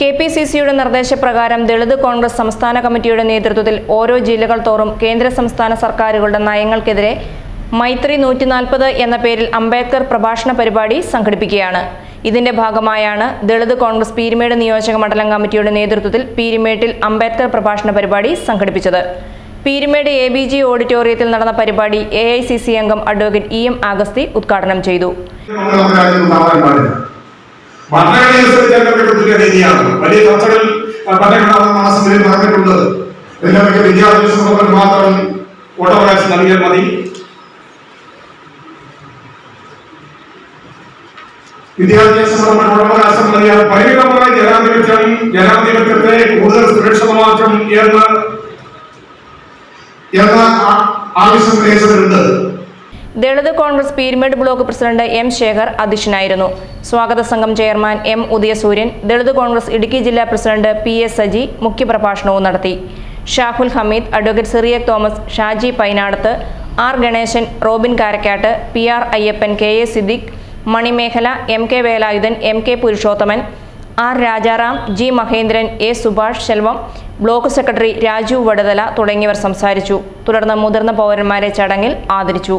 K P C സിയുടെ നിർദ്ദേശപ്രകാരം ദളിത് കോൺഗ്രസ് സംസ്ഥാന കമ്മിറ്റിയുടെ നേതൃത്വത്തിൽ ഓരോ ജില്ലകൾ തോറും കേന്ദ്ര സംസ്ഥാന സർക്കാരുകളുടെ നയങ്ങൾക്കെതിരെ മൈത്രി നൂറ്റി നാൽപ്പത് എന്ന പേരിൽ അംബേദ്കർ പ്രഭാഷണ പരിപാടി സംഘടിപ്പിക്കുകയാണ്. ഇതിന്റെ ഭാഗമായാണ് ദളിത് കോൺഗ്രസ് പീരുമേട് നിയോജക മണ്ഡലം കമ്മിറ്റിയുടെ നേതൃത്വത്തിൽ പീരുമേട്ടിൽ അംബേദ്കർ പ്രഭാഷണ പരിപാടി സംഘടിപ്പിച്ചത്. പീരുമേട് എ ബി ജി ഓഡിറ്റോറിയത്തിൽ നടന്ന പരിപാടി എ ഐ സി സി അംഗം അഡ്വക്കേറ്റ് ഇ എം ആഗസ്തി ഉദ്ഘാടനം ചെയ്തു. വലിയ ചർച്ചകൾ ആ, ഭരണഘടനാ മാസങ്ങളിൽ നടന്നിട്ടുണ്ട് എല്ലാവർക്കും വിദ്യാഭ്യാസ സമൂഹത്തിന് മാത്രം വോട്ടവകാശം നൽകിയാൽ മതി വിദ്യാഭ്യാസ സമൂഹത്തിന് വോട്ടവകാശം നൽകിയാൽ പരിമിതമായ ജനാധിപത്യം ജനാധിപത്യത്തെ കൂടുതൽ സുരക്ഷിതമാക്കും എന്ന് എന്ന ആ- ആവശ്യം ഉന്നയിച്ചിട്ടുണ്ട് Dalit Congress Peermade block president M Shekhar അധ്യക്ഷനായിരുന്നു. സ്വാഗത സംഘം ചെയർമാൻ എം ഉദയസൂര്യൻ ദളിത് കോൺഗ്രസ് ഇടുക്കി ജില്ലാ പ്രസിഡന്റ് പി എസ് സജി മുഖ്യപ്രഭാഷണവും നടത്തി. Shahul Hameed advocate Cyriac Thomas Shaji Painadath R Ganesan Robin Karakkat P R Ayyappan K A Siddique Manimekhala M K Velayudhan M K Purushothaman R Rajaram G Mahendran A Subhash Selvam block secretary Raju Vadathala തുടങ്ങിയവർ സംസാരിച്ചു. തുടർന്ന് മുതിർന്ന പൗരന്മാരെ ചടങ്ങിൽ ആദരിച്ചു.